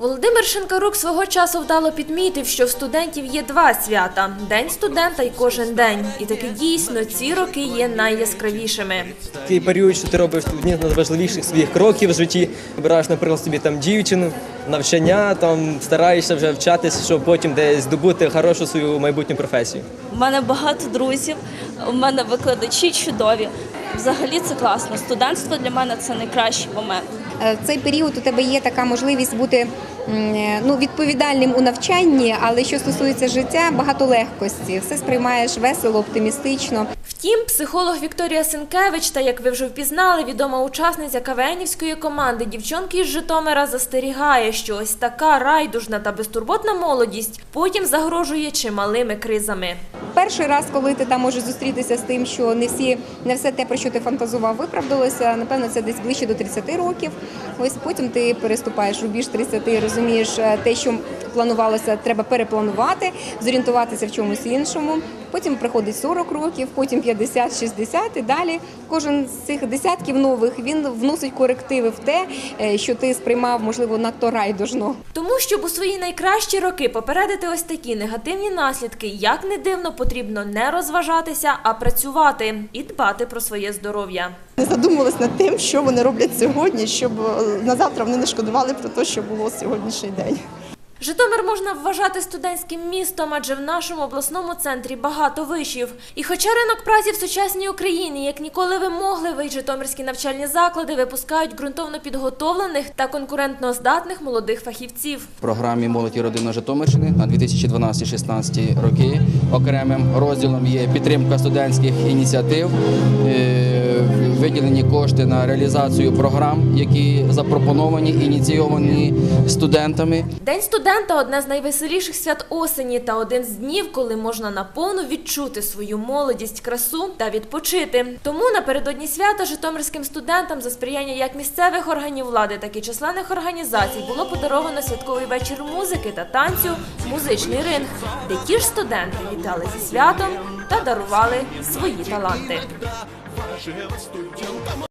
Володимир Шинкарук свого часу вдало підмітив, що в студентів є два свята день студента і кожен день. І таки дійсно ці роки є найяскравішими. Такий період, що ти робиш одні з найважливіших своїх кроків в житті. Вибираєш, наприклад, собі там дівчину, навчання, там стараєшся вже вчатись, щоб потім десь здобути хорошу свою майбутню професію. У мене багато друзів, у мене викладачі чудові. Взагалі це класно. Студентство для мене це найкращий момент. Е, В цей період у тебе є така можливість бути е, ну, відповідальним у навчанні, але що стосується життя, багато легкості. Все сприймаєш весело, оптимістично. Втім, психолог Вікторія Сенкевич та, як ви вже впізнали, відома учасниця КВНівської команди дівчонки із Житомира застерігає, що ось така райдужна та безтурботна молодість потім загрожує чималими кризами. Перший раз, коли ти там можеш зустрітися з тим, що не всі не все те, про що ти фантазував, виправдалося. Напевно, це десь ближче до 30 років. Ось потім ти переступаєш рубіж 30 і розумієш е, те, що планувалося, треба перепланувати, зорієнтуватися в чомусь іншому. Потім приходить 40 років, потім 50, 60 і далі. Кожен з цих десятків нових він вносить корективи в те, е, що ти сприймав, можливо, надто райдужно. Тому, щоб у свої найкращі роки попередити ось такі негативні наслідки, як не дивно, потрібно не розважатися, а працювати і дбати про своє здоров'я. Не задумувалися над тим, що вони роблять сьогодні, щоб е, на завтра вони не шкодували про те, що було сьогоднішній день. Житомир можна вважати студентським містом, адже в нашому обласному центрі багато вишів. І хоча ринок праці в сучасній Україні як ніколи вимогливий, житомирські навчальні заклади випускають ґрунтовно підготовлених та конкурентно здатних молодих фахівців. В програмі Молодь і родина Житомирщини на 2012-16 роки. Окремим розділом є підтримка студентських ініціатив, е, виділені кошти на реалізацію програм, які запропоновані, ініційовані студентами. День студента одне з найвеселіших свят осені та один з днів, коли можна наповну відчути свою молодість, красу та відпочити. Тому напередодні свята житомирським студентам за сприяння як місцевих органів влади, так і численних організацій було подаровано святковий вечір музики та танцю, музичний ринг, де ті ж студенти вітали зі святом та дарували свої таланти вашего студентам.